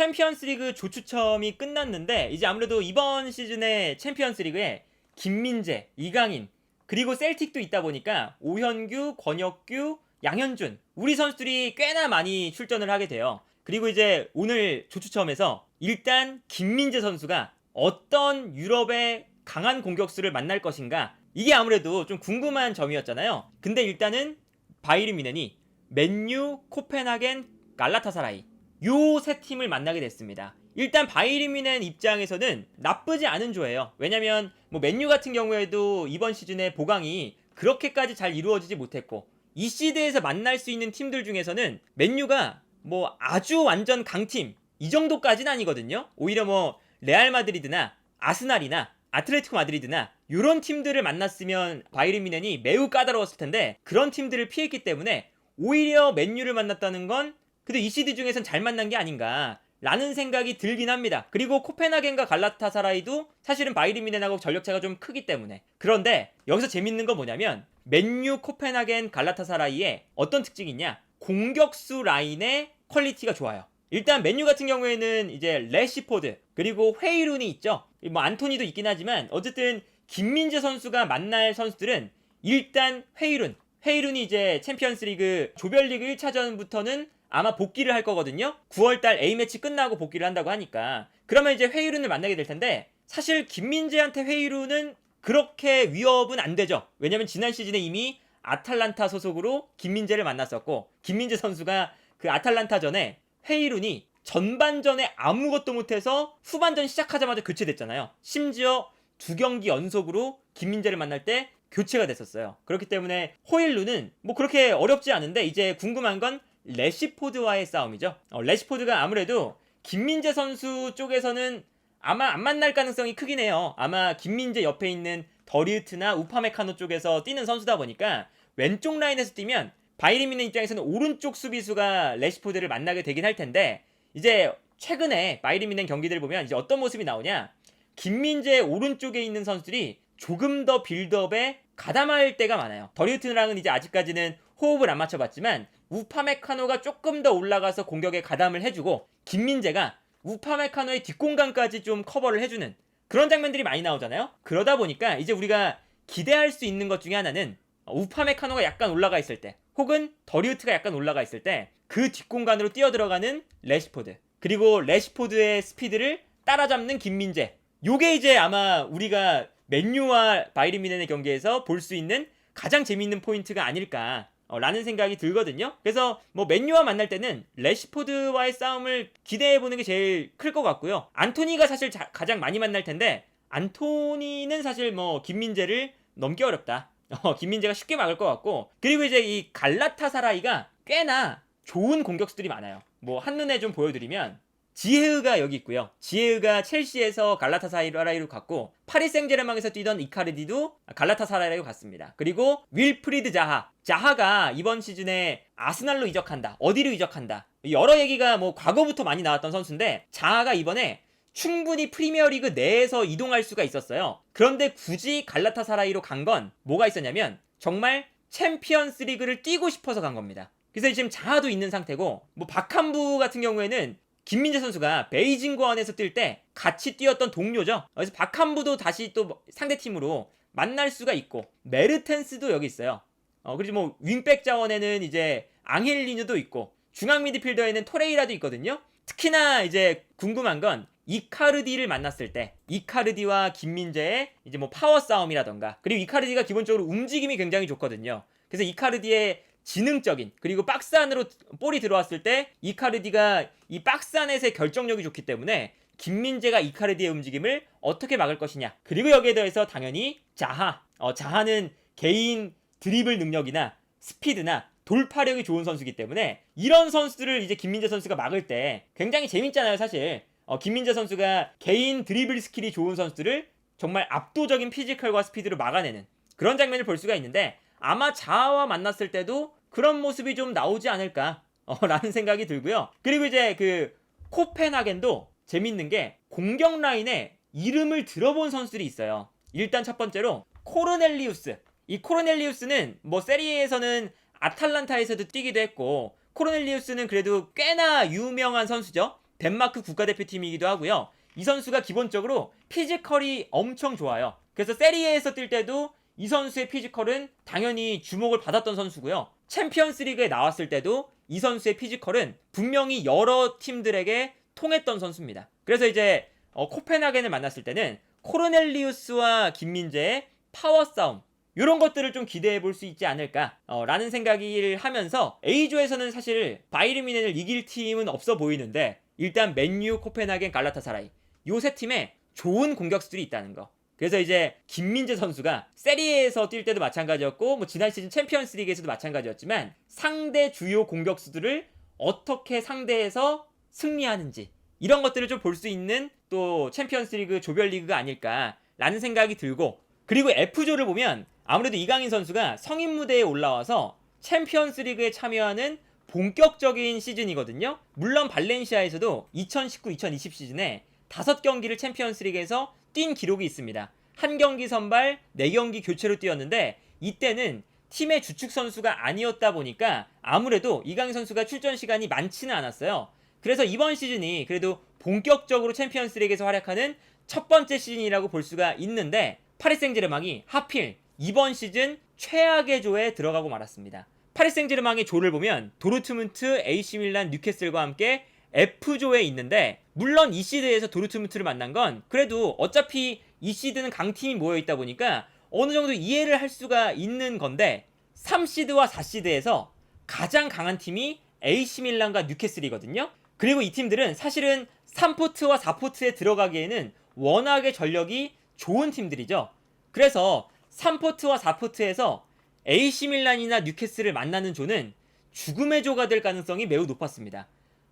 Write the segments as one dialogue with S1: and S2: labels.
S1: 챔피언스 리그 조추첨이 끝났는데 이제 아무래도 이번 시즌의 챔피언스 리그에 김민재, 이강인 그리고 셀틱도 있다 보니까 오현규, 권혁규, 양현준 우리 선수들이 꽤나 많이 출전을 하게 돼요. 그리고 이제 오늘 조추첨에서 일단 김민재 선수가 어떤 유럽의 강한 공격수를 만날 것인가 이게 아무래도 좀 궁금한 점이었잖아요. 근데 일단은 바이른 미넨이 맨유, 코펜하겐, 갈라타사라이 요 세 팀을 만나게 됐습니다. 일단 바이른 미넨 입장에서는 나쁘지 않은 조예요. 왜냐면 뭐 맨유 같은 경우에도 이번 시즌에 보강이 그렇게까지 잘 이루어지지 못했고 이 시드에서 만날 수 있는 팀들 중에서는 맨유가 뭐 아주 완전 강팀 이 정도까지는 아니거든요. 오히려 뭐 레알 마드리드나 아스날이나 아틀레티코 마드리드나 이런 팀들을 만났으면 바이른 미넨이 매우 까다로웠을 텐데 그런 팀들을 피했기 때문에 오히려 맨유를 만났다는 건 그래도 이 시드 중에선 잘 만난 게 아닌가 라는 생각이 들긴 합니다. 그리고 코펜하겐과 갈라타사라이도 사실은 바이른 미넨하고 전력차가 좀 크기 때문에 그런데 여기서 재밌는 건 뭐냐면 맨유, 코펜하겐, 갈라타사라이의 어떤 특징이 있냐 공격수 라인의 퀄리티가 좋아요. 일단 맨유 같은 경우에는 이제 레시포드 그리고 헤이룬이 있죠. 뭐 안토니도 있긴 하지만 어쨌든 김민재 선수가 만날 선수들은 일단 헤이룬 헤이룬이 이제 챔피언스리그 조별리그 1차전부터는 아마 복귀를 할 거거든요. 9월달 A매치 끝나고 복귀를 한다고 하니까 그러면 이제 회이룬을 만나게 될 텐데 사실 김민재한테 회이룬은 그렇게 위협은 안 되죠. 왜냐면 지난 시즌에 이미 아탈란타 소속으로 김민재를 만났었고 김민재 선수가 그 아탈란타전에 회이룬이 전반전에 아무것도 못해서 후반전 시작하자마자 교체됐잖아요. 심지어 두 경기 연속으로 김민재를 만날 때 교체가 됐었어요. 그렇기 때문에 호일루는 뭐 그렇게 어렵지 않은데 이제 궁금한 건 레시포드와의 싸움이죠. 어, 레시포드가 아무래도 김민재 선수 쪽에서는 아마 안 만날 가능성이 크긴 해요. 아마 김민재 옆에 있는 더리우트나 우파메카노 쪽에서 뛰는 선수다 보니까 왼쪽 라인에서 뛰면 바이리미는 입장에서는 오른쪽 수비수가 레시포드를 만나게 되긴 할 텐데 이제 최근에 바이리미는 경기들을 보면 이제 어떤 모습이 나오냐 김민재 오른쪽에 있는 선수들이 조금 더 빌드업에 가담할 때가 많아요. 더리우트랑은 이제 아직까지는 호흡을 안 맞춰봤지만 우파메카노가 조금 더 올라가서 공격에 가담을 해주고 김민재가 우파메카노의 뒷공간까지 좀 커버를 해주는 그런 장면들이 많이 나오잖아요. 그러다 보니까 이제 우리가 기대할 수 있는 것 중에 하나는 우파메카노가 약간 올라가 있을 때 혹은 더리우트가 약간 올라가 있을 때 그 뒷공간으로 뛰어들어가는 레시포드 그리고 레시포드의 스피드를 따라잡는 김민재 요게 이제 아마 우리가 맨유와 바이른 미넨의 경기에서 볼 수 있는 가장 재미있는 포인트가 아닐까 어, 라는 생각이 들거든요. 그래서 뭐 맨유와 만날 때는 레시포드와의 싸움을 기대해 보는 게 제일 클 것 같고요. 안토니가 사실 자, 가장 많이 만날 텐데 안토니는 사실 뭐 김민재를 넘기 어렵다. 어, 김민재가 쉽게 막을 것 같고 그리고 이제 이 갈라타사라이가 꽤나 좋은 공격수들이 많아요. 뭐 한눈에 좀 보여드리면 지헤으가 여기 있고요. 지헤으가 첼시에서 갈라타사라이로 갔고 파리 생제르맹에서 뛰던 이카르디도 갈라타사라이로 갔습니다. 그리고 윌프리드 자하. 자하가 이번 시즌에 아스날로 이적한다. 어디로 이적한다. 여러 얘기가 뭐 과거부터 많이 나왔던 선수인데 자하가 이번에 충분히 프리미어리그 내에서 이동할 수가 있었어요. 그런데 굳이 갈라타사라이로 간 건 뭐가 있었냐면 정말 챔피언스 리그를 뛰고 싶어서 간 겁니다. 그래서 지금 자하도 있는 상태고 뭐 박한부 같은 경우에는 김민재 선수가 베이징 고원에서 뛸 때 같이 뛰었던 동료죠. 그래서 박한부도 다시 또 상대 팀으로 만날 수가 있고 메르텐스도 여기 있어요. 어 그리고 뭐 윙백 자원에는 이제 앙헬리뉴도 있고 중앙 미드필더에는 토레이라도 있거든요. 특히나 이제 궁금한 건 이카르디를 만났을 때 이카르디와 김민재의 이제 뭐 파워 싸움이라던가 그리고 이카르디가 기본적으로 움직임이 굉장히 좋거든요. 그래서 이카르디의 지능적인 그리고 박스 안으로 볼이 들어왔을 때 이카르디가 이 박스 안에서의 결정력이 좋기 때문에 김민재가 이카르디의 움직임을 어떻게 막을 것이냐. 그리고 여기에 더해서 당연히 자하. 어, 자하는 개인 드리블 능력이나 스피드나 돌파력이 좋은 선수이기 때문에 이런 선수들을 이제 김민재 선수가 막을 때 굉장히 재밌잖아요 사실. 어, 김민재 선수가 개인 드리블 스킬이 좋은 선수들을 정말 압도적인 피지컬과 스피드로 막아내는 그런 장면을 볼 수가 있는데 아마 자아와 만났을 때도 그런 모습이 좀 나오지 않을까 어, 라는 생각이 들고요. 그리고 이제 그 코펜하겐도 재밌는 게 공격 라인에 이름을 들어본 선수들이 있어요. 일단 첫 번째로 코르넬리우스. 이 코르넬리우스는 뭐 세리에에서는 아탈란타에서도 뛰기도 했고 코르넬리우스는 그래도 꽤나 유명한 선수죠. 덴마크 국가대표팀이기도 하고요. 이 선수가 기본적으로 피지컬이 엄청 좋아요. 그래서 세리에에서 뛸 때도 이 선수의 피지컬은 당연히 주목을 받았던 선수고요. 챔피언스 리그에 나왔을 때도 이 선수의 피지컬은 분명히 여러 팀들에게 통했던 선수입니다. 그래서 이제 어, 코펜하겐을 만났을 때는 코르넬리우스와 김민재의 파워 싸움 이런 것들을 좀 기대해 볼 수 있지 않을까라는 생각을 하면서 A조에서는 사실 바이르 미넨을 이길 팀은 없어 보이는데 일단 맨유, 코펜하겐, 갈라타사라이 요 세 팀에 좋은 공격수들이 있다는 거. 그래서 이제 김민재 선수가 세리에에서 뛸 때도 마찬가지였고 뭐 지난 시즌 챔피언스 리그에서도 마찬가지였지만 상대 주요 공격수들을 어떻게 상대해서 승리하는지 이런 것들을 좀 볼 수 있는 또 챔피언스 리그 조별 리그가 아닐까라는 생각이 들고 그리고 F조를 보면 아무래도 이강인 선수가 성인 무대에 올라와서 챔피언스 리그에 참여하는 본격적인 시즌이거든요. 물론 발렌시아에서도 2019-2020 시즌에 5경기를 챔피언스 리그에서 뛴 기록이 있습니다. 한 경기 선발, 4경기 교체로 뛰었는데 이때는 팀의 주축 선수가 아니었다 보니까 아무래도 이강인 선수가 출전 시간이 많지는 않았어요. 그래서 이번 시즌이 그래도 본격적으로 챔피언스 리그에서 활약하는 첫 번째 시즌이라고 볼 수가 있는데 파리 생제르맹이 하필 이번 시즌 최악의 조에 들어가고 말았습니다. 파리 생제르맹의 조를 보면 도르트문트, AC 밀란, 뉴캐슬과 함께 F조에 있는데 물론 이 시드에서 도르트문트를 만난 건 그래도 어차피 이 시드는 강팀이 모여 있다 보니까 어느 정도 이해를 할 수가 있는 건데 3시드와 4시드에서 가장 강한 팀이 AC 밀란과 뉴캐슬이거든요. 그리고 이 팀들은 사실은 3포트와 4포트에 들어가기에는 워낙에 전력이 좋은 팀들이죠. 그래서 3포트와 4포트에서 AC 밀란이나 뉴캐슬을 만나는 조는 죽음의 조가 될 가능성이 매우 높았습니다.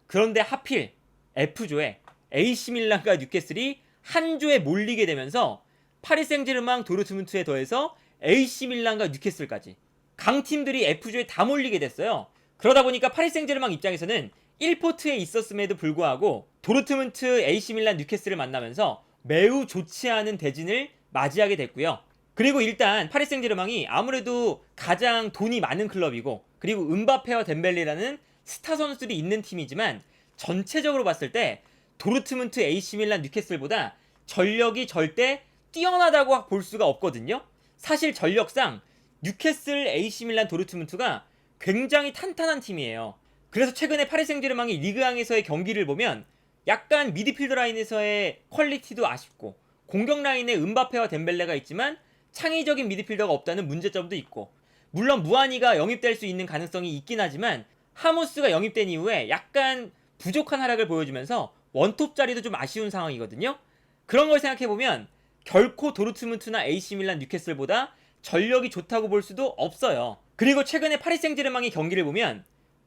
S1: 그런데 하필 F조에 AC 밀란과 뉴캐슬이 한 조에 몰리게 되면서 파리 생제르맹 도르트문트에 더해서 AC 밀란과 뉴캐슬까지 강팀들이 F조에 다 몰리게 됐어요. 그러다 보니까 파리 생제르맹 입장에서는 1포트에 있었음에도 불구하고 도르트문트, AC 밀란, 뉴캐슬을 만나면서 매우 좋지 않은 대진을 맞이하게 됐고요. 그리고 일단 파리 생제르맹이 아무래도 가장 돈이 많은 클럽이고 그리고 은바페와 덴벨리라는 스타 선수들이 있는 팀이지만 전체적으로 봤을 때 도르트문트, AC 밀란, 뉴캐슬보다 전력이 절대 뛰어나다고 볼 수가 없거든요. 사실 전력상 뉴캐슬, AC 밀란, 도르트문트가 굉장히 탄탄한 팀이에요. 그래서 최근에 파리 생제르맹이 리그왕에서의 경기를 보면 약간 미드필더 라인에서의 퀄리티도 아쉽고 공격 라인에 은바페와 덴벨레가 있지만 창의적인 미드필더가 없다는 문제점도 있고 물론 무한이가 영입될 수 있는 가능성이 있긴 하지만 하모스가 영입된 이후에 약간 부족한 하락을 보여주면서 원톱 자리도 좀 아쉬운 상황이거든요. 그런 걸 생각해 보면 결코 도르트문트나 AC 밀란, 뉴캐슬보다 전력이 좋다고 볼 수도 없어요. 그리고 최근에 파리 생제르맹의 경기를 보면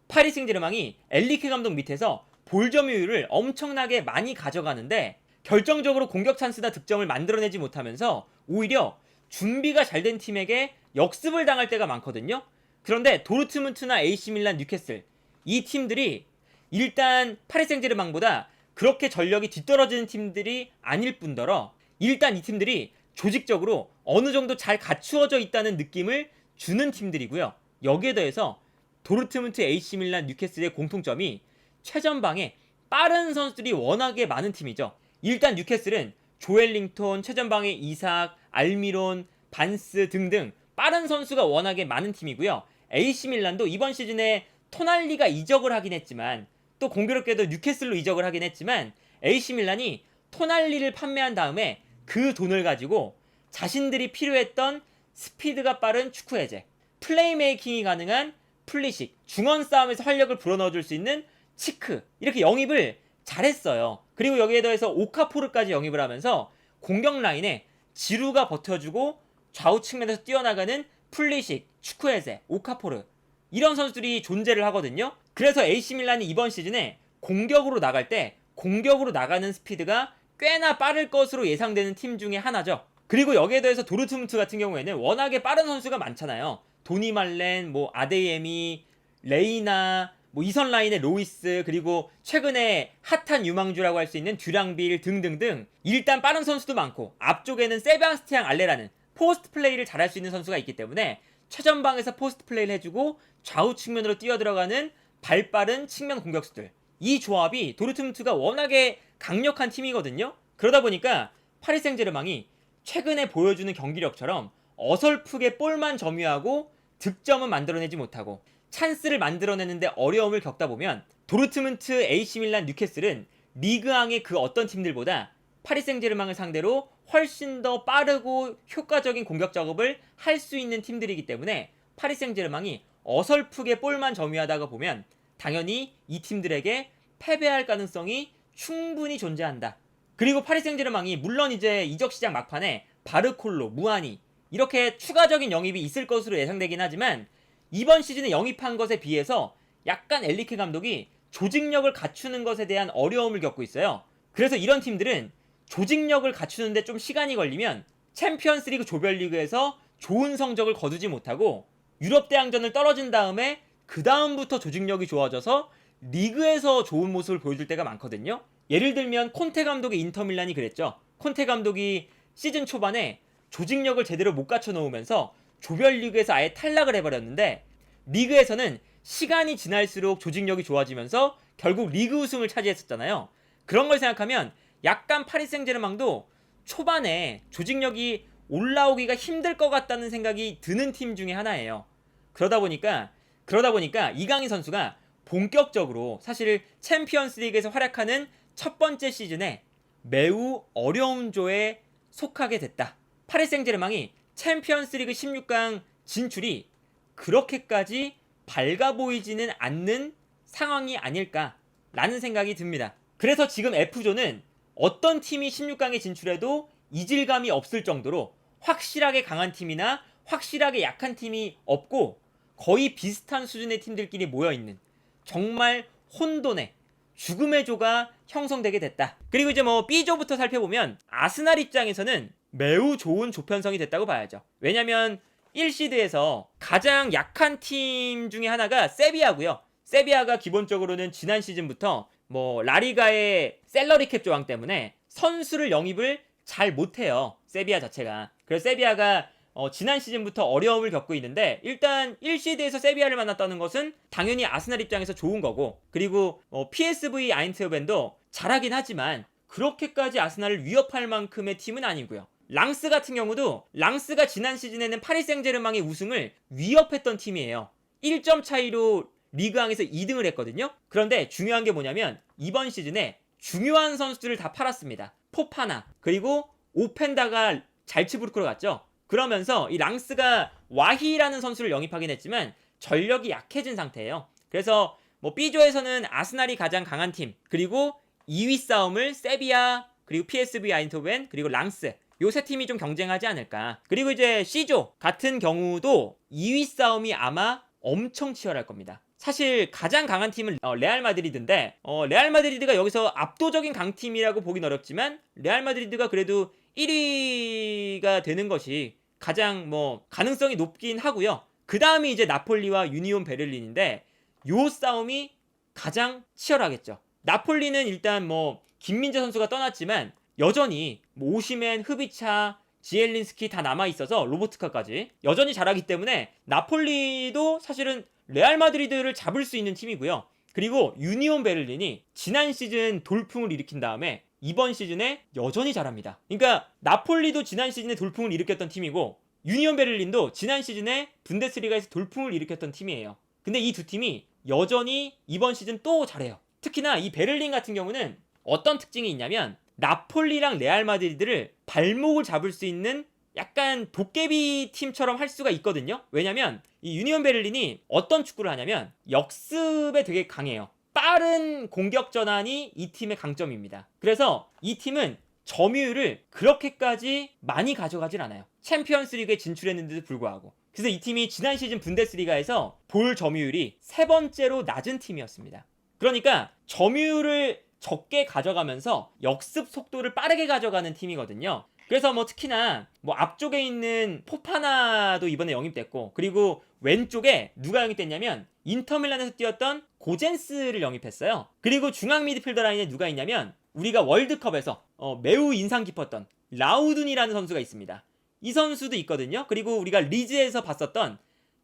S1: 파리 생제르맹이 엘리케 감독 밑에서 볼 점유율을 엄청나게 많이 가져가는데 결정적으로 공격 찬스나 득점을 만들어내지 못하면서 오히려 준비가 잘 된 팀에게 역습을 당할 때가 많거든요. 그런데 도르트문트나 AC 밀란, 뉴캐슬 이 팀들이 일단 파리 생제르맹보다 그렇게 전력이 뒤떨어지는 팀들이 아닐 뿐더러 일단 이 팀들이 조직적으로 어느 정도 잘 갖추어져 있다는 느낌을 주는 팀들이고요. 여기에 더해서 도르트문트, AC 밀란, 뉴캐슬의 공통점이 최전방에 빠른 선수들이 워낙에 많은 팀이죠. 일단 뉴캐슬은 조엘링톤, 최전방에 이삭, 알미론, 반스 등등 빠른 선수가 워낙에 많은 팀이고요. AC 밀란도 이번 시즌에 토날리가 이적을 하긴 했지만 또 공교롭게도 뉴캐슬로 이적을 하긴 했지만 AC 밀란이 토날리를 판매한 다음에 그 돈을 가지고 자신들이 필요했던 스피드가 빠른 축구 해제, 플레이메이킹이 가능한 플리식, 중원 싸움에서 활력을 불어넣어줄 수 있는 치크 이렇게 영입을 잘했어요. 그리고 여기에 더해서 오카포르까지 영입을 하면서 공격 라인에 지루가 버텨주고 좌우 측면에서 뛰어나가는 플리식, 축구해제, 오카포르 이런 선수들이 존재를 하거든요. 그래서 AC 밀란이 이번 시즌에 공격으로 나갈 때 공격으로 나가는 스피드가 꽤나 빠를 것으로 예상되는 팀 중에 하나죠. 그리고 여기에 더해서 도르트문트 같은 경우에는 워낙에 빠른 선수가 많잖아요. 도니 말렌, 뭐 아데이에미, 레이나, 뭐 이선 라인의 로이스 그리고 최근에 핫한 유망주라고 할 수 있는 듀랑빌 등등등 일단 빠른 선수도 많고 앞쪽에는 세바스티앙 알레라는 포스트 플레이를 잘할 수 있는 선수가 있기 때문에 최전방에서 포스트 플레이를 해주고 좌우 측면으로 뛰어들어가는 발빠른 측면 공격수들 이 조합이 도르트문트가 워낙에 강력한 팀이거든요. 그러다 보니까 파리 생제르맹이 최근에 보여주는 경기력처럼 어설프게 볼만 점유하고 득점은 만들어내지 못하고 찬스를 만들어내는데 어려움을 겪다 보면 도르트문트, AC 밀란, 뉴캐슬은 리그왕의 그 어떤 팀들보다 파리 생제르맹을 상대로 훨씬 더 빠르고 효과적인 공격 작업을 할 수 있는 팀들이기 때문에 파리 생제르맹이 어설프게 볼만 점유하다가 보면 당연히 이 팀들에게 패배할 가능성이 충분히 존재한다. 그리고 파리 생제르맹이 물론 이제 이적 시장 막판에 바르콜로, 무아니 이렇게 추가적인 영입이 있을 것으로 예상되긴 하지만 이번 시즌에 영입한 것에 비해서 약간 엘리케 감독이 조직력을 갖추는 것에 대한 어려움을 겪고 있어요. 그래서 이런 팀들은 조직력을 갖추는데 좀 시간이 걸리면 챔피언스리그 조별리그에서 좋은 성적을 거두지 못하고 유럽 대항전을 떨어진 다음에 그 다음부터 조직력이 좋아져서 리그에서 좋은 모습을 보여줄 때가 많거든요. 예를 들면 콘테 감독의 인터밀란이 그랬죠. 콘테 감독이 시즌 초반에 조직력을 제대로 못 갖춰 놓으면서 조별리그에서 아예 탈락을 해버렸는데 리그에서는 시간이 지날수록 조직력이 좋아지면서 결국 리그 우승을 차지했었잖아요. 그런 걸 생각하면 약간 파리 생제르맹도 초반에 조직력이 올라오기가 힘들 것 같다는 생각이 드는 팀 중에 하나예요. 그러다 보니까 그러다 보니까 이강인 선수가 본격적으로 사실 챔피언스리그에서 활약하는 첫 번째 시즌에 매우 어려운 조에 속하게 됐다. 파리 생제르맹이 챔피언스리그 16강 진출이 그렇게까지 밝아 보이지는 않는 상황이 아닐까라는 생각이 듭니다. 그래서 지금 F조는 어떤 팀이 16강에 진출해도 이질감이 없을 정도로 확실하게 강한 팀이나 확실하게 약한 팀이 없고 거의 비슷한 수준의 팀들끼리 모여 있는 정말 혼돈의 죽음의 조가 형성되게 됐다. 그리고 이제 뭐 B조부터 살펴보면 아스날 입장에서는 매우 좋은 조편성이 됐다고 봐야죠. 왜냐면 1시드에서 가장 약한 팀 중에 하나가 세비야고요. 세비야가 기본적으로는 지난 시즌부터 뭐 라리가의 셀러리 캡 조항 때문에 선수를 영입을 잘 못해요. 세비야 자체가. 그래서 세비야가 어, 지난 시즌부터 어려움을 겪고 있는데 일단 1시드에서 세비야를 만났다는 것은 당연히 아스날 입장에서 좋은 거고 그리고 어, PSV 아인트호벤도 잘하긴 하지만 그렇게까지 아스날을 위협할 만큼의 팀은 아니고요. 랑스 같은 경우도 랑스가 지난 시즌에는 파리 생제르맹의 우승을 위협했던 팀이에요. 1점 차이로 리그왕에서 2등을 했거든요. 그런데 중요한 게 뭐냐면 이번 시즌에 중요한 선수들을 다 팔았습니다. 포파나 그리고 오펜다가 잘츠부르크로 갔죠. 그러면서 이 랑스가 와히라는 선수를 영입하긴 했지만 전력이 약해진 상태예요. 그래서 뭐 B조에서는 아스날이 가장 강한 팀 그리고 2위 싸움을 세비야 그리고 PSV 아인토벤 그리고 랑스 요세 팀이 좀 경쟁하지 않을까. 그리고 이제 C조 같은 경우도 2위 싸움이 아마 엄청 치열할 겁니다. 사실 가장 강한 팀은 어, 레알 마드리드인데 어, 레알 마드리드가 여기서 압도적인 강팀이라고 보긴 어렵지만 레알 마드리드가 그래도 1위가 되는 것이 가장 뭐 가능성이 높긴 하고요. 그 다음이 이제 나폴리와 유니온 베를린인데 요 싸움이 가장 치열하겠죠. 나폴리는 일단 뭐 김민재 선수가 떠났지만 여전히 뭐 오시멘, 흐비차, 지엘린스키 다 남아 있어서 로보트카까지 여전히 잘하기 때문에 나폴리도 사실은 레알 마드리드를 잡을 수 있는 팀이고요. 그리고 유니온 베를린이 지난 시즌 돌풍을 일으킨 다음에 이번 시즌에 여전히 잘합니다. 그러니까 나폴리도 지난 시즌에 돌풍을 일으켰던 팀이고 유니온 베를린도 지난 시즌에 분데스리가에서 돌풍을 일으켰던 팀이에요. 근데 이 두 팀이 여전히 이번 시즌 또 잘해요. 특히나 이 베를린 같은 경우는 어떤 특징이 있냐면 나폴리랑 레알 마드리드를 발목을 잡을 수 있는 약간 도깨비 팀처럼 할 수가 있거든요. 왜냐면 이 유니온 베를린이 어떤 축구를 하냐면 역습에 되게 강해요. 빠른 공격 전환이 이 팀의 강점입니다. 그래서 이 팀은 점유율을 그렇게까지 많이 가져가질 않아요. 챔피언스 리그에 진출했는데도 불구하고. 그래서 이 팀이 지난 시즌 분데스리가에서 볼 점유율이 세 번째로 낮은 팀이었습니다. 그러니까 점유율을 적게 가져가면서 역습 속도를 빠르게 가져가는 팀이거든요. 그래서 뭐 특히나 뭐 앞쪽에 있는 포파나도 이번에 영입됐고 그리고 왼쪽에 누가 영입됐냐면 인터밀란에서 뛰었던 고젠스를 영입했어요. 그리고 중앙 미드필더 라인에 누가 있냐면 우리가 월드컵에서 어, 매우 인상 깊었던 라우둔이라는 선수가 있습니다. 이 선수도 있거든요. 그리고 우리가 리즈에서 봤었던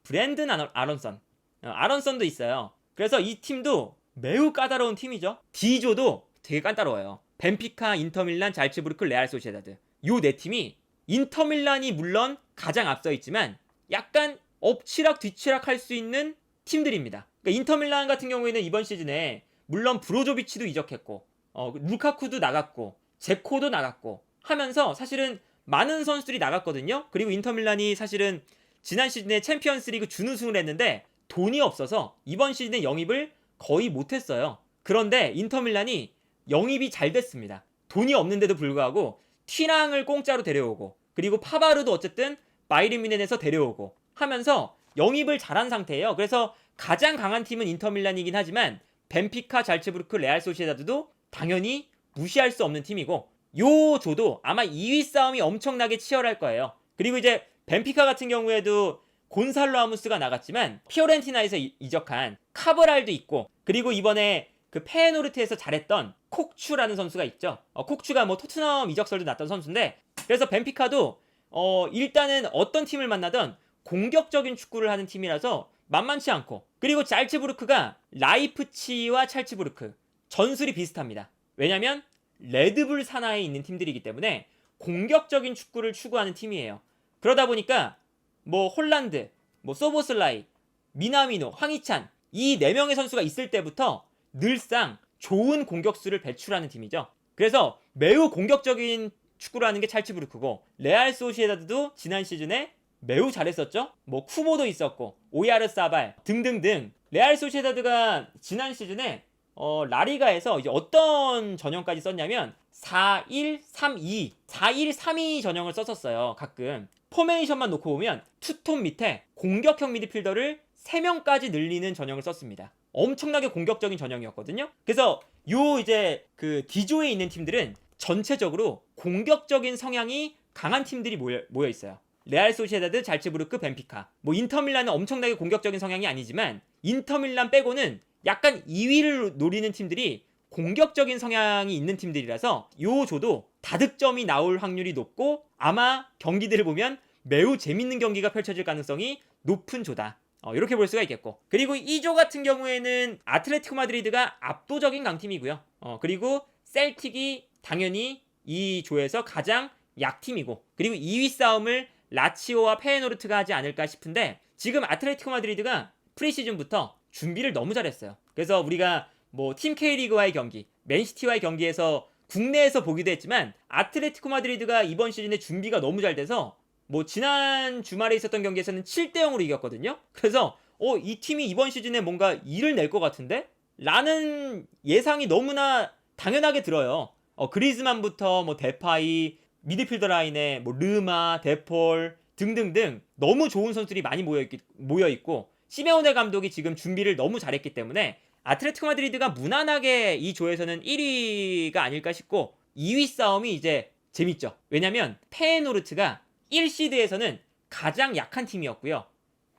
S1: 브랜든 아론선, 어, 아론선도 있어요. 그래서 이 팀도 매우 까다로운 팀이죠. D조도 되게 까다로워요. 벤피카, 인터밀란, 잘츠부르크, 레알 소시에다드. 요 네 팀이 인터밀란이 물론 가장 앞서 있지만 약간 엎치락 뒤치락 할 수 있는 팀들입니다. 그러니까 인터밀란 같은 경우에는 이번 시즌에 물론 브로조비치도 이적했고 어, 루카쿠도 나갔고 제코도 나갔고 하면서 사실은 많은 선수들이 나갔거든요. 그리고 인터밀란이 사실은 지난 시즌에 챔피언스리그 준우승을 했는데 돈이 없어서 이번 시즌에 영입을 거의 못했어요. 그런데 인터밀란이 영입이 잘 됐습니다. 돈이 없는데도 불구하고 튀랑을 공짜로 데려오고 그리고 파바르도 어쨌든 바이른 뮌헨에서 데려오고 하면서 영입을 잘한 상태예요. 그래서 가장 강한 팀은 인터밀란이긴 하지만 벤피카, 잘츠부르크, 레알 소시에다드도 당연히 무시할 수 없는 팀이고 요 조도 아마 2위 싸움이 엄청나게 치열할 거예요. 그리고 이제 벤피카 같은 경우에도 곤살로 아무스가 나갔지만 피오렌티나에서 이- 이적한 카브랄도 있고 그리고 이번에 그 페노르트에서 잘했던 콕추라는 선수가 있죠. 어, 콕추가 뭐 토트넘 이적설도 났던 선수인데 그래서 벤피카도 어, 일단은 어떤 팀을 만나든 공격적인 축구를 하는 팀이라서 만만치 않고 그리고 짤츠부르크가 라이프치와 찰츠부르크 전술이 비슷합니다. 왜냐면 레드불 산하에 있는 팀들이기 때문에 공격적인 축구를 추구하는 팀이에요. 그러다 보니까 뭐 홀란드, 뭐 소보슬라이, 미나미노, 황희찬 이 네 명의 선수가 있을 때부터 늘상 좋은 공격수를 배출하는 팀이죠. 그래서 매우 공격적인 축구를 하는 게 찰츠부르크고 레알 소시에다드도 지난 시즌에 매우 잘했었죠. 뭐 쿠보도 있었고 오야르 사발 등등등 레알 소시에다드가 지난 시즌에 어, 라리가에서 이제 어떤 전형까지 썼냐면 4-1-3-2, 4-1-3-2 전형을 썼었어요. 가끔 포메이션만 놓고 보면 투톱 밑에 공격형 미드필더를 3명까지 늘리는 전형을 썼습니다. 엄청나게 공격적인 전형이었거든요. 그래서 요 이제 그 D조에 있는 팀들은 전체적으로 공격적인 성향이 강한 팀들이 모여, 모여 있어요. 레알 소시에다드, 잘츠부르크, 벤피카. 뭐 인터밀란은 엄청나게 공격적인 성향이 아니지만 인터밀란 빼고는 약간 2위를 노리는 팀들이 공격적인 성향이 있는 팀들이라서 요 조도 다득점이 나올 확률이 높고 아마 경기들을 보면 매우 재밌는 경기가 펼쳐질 가능성이 높은 조다. 어, 이렇게 볼 수가 있겠고 그리고 이조 같은 경우에는 아틀레티코 마드리드가 압도적인 강팀이고요. 어, 그리고 셀틱이 당연히 이 조에서 가장 약팀이고 그리고 2위 싸움을 라치오와 페에노르트가 하지 않을까 싶은데 지금 아틀레티코 마드리드가 프리시즌부터 준비를 너무 잘했어요. 그래서 우리가 뭐 팀 K리그와의 경기, 맨시티와의 경기에서 국내에서 보기도 했지만 아틀레티코 마드리드가 이번 시즌에 준비가 너무 잘 돼서 뭐 지난 주말에 있었던 경기에서는 7대 0으로 이겼거든요. 그래서 어 이 팀이 이번 시즌에 뭔가 일을 낼 것 같은데? 라는 예상이 너무나 당연하게 들어요. 어 그리즈만부터 뭐 데파이, 미드필더 라인에 뭐 르마, 데폴 등등등 너무 좋은 선수들이 많이 모여 있 모여 있고 시메오네 감독이 지금 준비를 너무 잘했기 때문에 아틀레티코 마드리드가 무난하게 이 조에서는 1위가 아닐까 싶고 2위 싸움이 이제 재밌죠. 왜냐면 페에노르트가 1시드에서는 가장 약한 팀이었고요.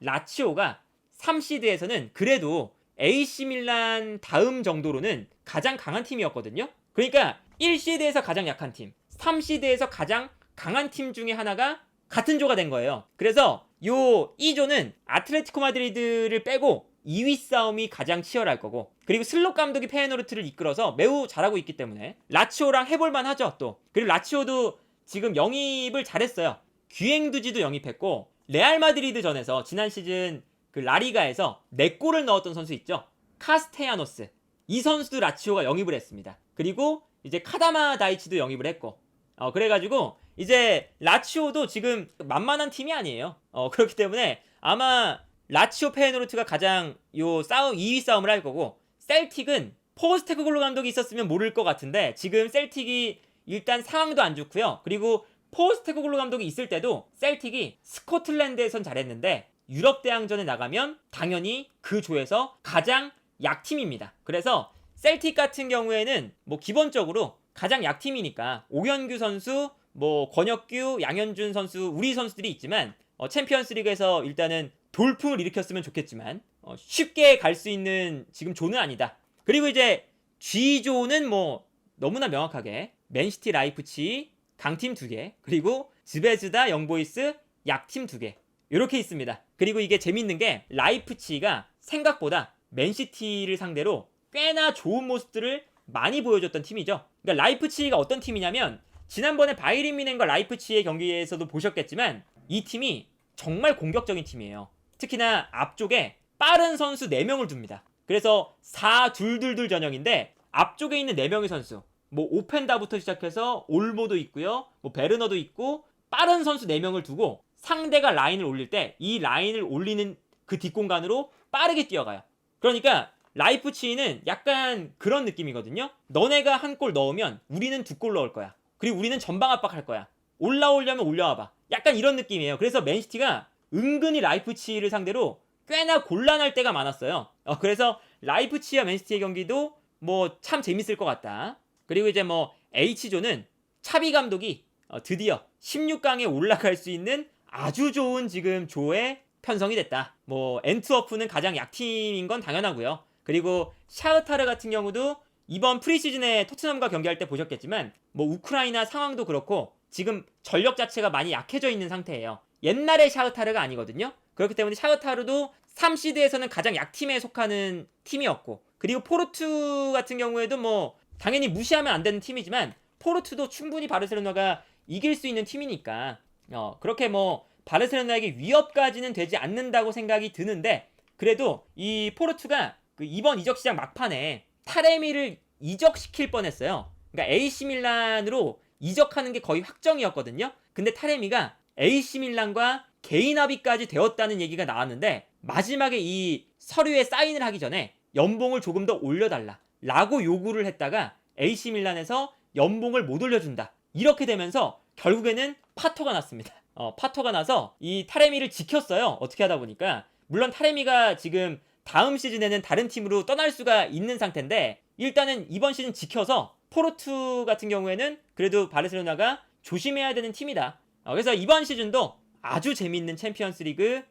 S1: 라치오가 3시드에서는 그래도 AC 밀란 다음 정도로는 가장 강한 팀이었거든요. 그러니까 1시드에서 가장 약한 팀, 3시드에서 가장 강한 팀 중에 하나가 같은 조가 된 거예요. 그래서 요 2조는 아틀레티코 마드리드를 빼고 2위 싸움이 가장 치열할 거고 그리고 슬롯 감독이 페에노르트를 이끌어서 매우 잘하고 있기 때문에 라치오랑 해볼만 하죠 또 그리고 라치오도 지금 영입을 잘했어요 귀행두지도 영입했고 레알 마드리드 전에서 지난 시즌 그 라리가에서 4골을 넣었던 선수 있죠? 카스테야노스. 이 선수도 라치오가 영입을 했습니다. 그리고 이제 카다마 다이치도 영입을 했고. 어 그래가지고 이제 라치오도 지금 만만한 팀이 아니에요. 어 그렇기 때문에 아마 라치오 페에노르트가 가장 요 싸움 2위 싸움을 할 거고 셀틱은 포스테코글로 감독이 있었으면 모를 것 같은데 지금 셀틱이 일단 상황도 안 좋고요. 그리고 포스테코글로 감독이 있을 때도 셀틱이 스코틀랜드에선 잘했는데 유럽 대항전에 나가면 당연히 그 조에서 가장 약팀입니다. 그래서 셀틱 같은 경우에는 뭐 기본적으로 가장 약팀이니까 오현규 선수, 뭐 권혁규, 양현준 선수, 우리 선수들이 있지만 어, 챔피언스리그에서 일단은 돌풍을 일으켰으면 좋겠지만 어, 쉽게 갈 수 있는 지금 조는 아니다. 그리고 이제 G조는 뭐 너무나 명확하게 맨시티 라이프치 강팀 두 개, 그리고 즈베즈다 영보이스 약팀 두 개. 이렇게 있습니다. 그리고 이게 재밌는 게 라이프치가 생각보다 맨시티를 상대로 꽤나 좋은 모습들을 많이 보여줬던 팀이죠. 그러니까 라이프치히가 어떤 팀이냐면 지난번에 바이린 미넨과 라이프치히의 경기에서도 보셨겠지만 이 팀이 정말 공격적인 팀이에요. 특히나 앞쪽에 빠른 선수 4명을 둡니다. 그래서 4-2-2-2 전형인데 앞쪽에 있는 4명의 선수 뭐 오펜다부터 시작해서 올모도 있고요. 뭐 베르너도 있고 빠른 선수 4명을 두고 상대가 라인을 올릴 때 이 라인을 올리는 그 뒷공간으로 빠르게 뛰어가요. 그러니까 라이프치히는 약간 그런 느낌이거든요. 너네가 한 골 넣으면 우리는 두 골 넣을 거야. 그리고 우리는 전방 압박할 거야. 올라오려면 올려와봐. 약간 이런 느낌이에요. 그래서 맨시티가 은근히 라이프치히를 상대로 꽤나 곤란할 때가 많았어요. 어, 그래서 라이프치히와 맨시티의 경기도 뭐 참 재밌을 것 같다. 그리고 이제 뭐 H조는 차비 감독이 어, 드디어 16강에 올라갈 수 있는 아주 좋은 지금 조에 편성이 됐다. 뭐 엔트워프는 가장 약팀인 건 당연하고요. 그리고 샤흐타르 같은 경우도 이번 프리시즌에 토트넘과 경기할 때 보셨겠지만 뭐 우크라이나 상황도 그렇고 지금 전력 자체가 많이 약해져 있는 상태예요. 옛날의 샤흐타르가 아니거든요. 그렇기 때문에 샤흐타르도 3시드에서는 가장 약팀에 속하는 팀이었고 그리고 포르투 같은 경우에도 뭐 당연히 무시하면 안 되는 팀이지만 포르투도 충분히 바르셀로나가 이길 수 있는 팀이니까 어, 그렇게 뭐 바르셀로나에게 위협까지는 되지 않는다고 생각이 드는데 그래도 이 포르투가 그 이번 이적 시장 막판에 타레미를 이적시킬 뻔했어요. 그러니까 AC 밀란으로 이적하는 게 거의 확정이었거든요. 근데 타레미가 AC 밀란과 개인 합의까지 되었다는 얘기가 나왔는데 마지막에 이 서류에 사인을 하기 전에 연봉을 조금 더 올려달라 라고 요구를 했다가 AC 밀란에서 연봉을 못 올려준다. 이렇게 되면서 결국에는 파토가 났습니다. 어, 파토가 나서 이 타레미를 지켰어요. 어떻게 하다 보니까. 물론 타레미가 지금 다음 시즌에는 다른 팀으로 떠날 수가 있는 상태인데 일단은 이번 시즌 지켜서 포르투 같은 경우에는 그래도 바르셀로나가 조심해야 되는 팀이다. 어, 그래서 이번 시즌도 아주 재밌는 챔피언스 리그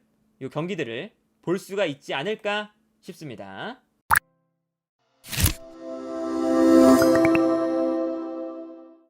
S1: 요 경기들을 볼 수가 있지 않을까 싶습니다.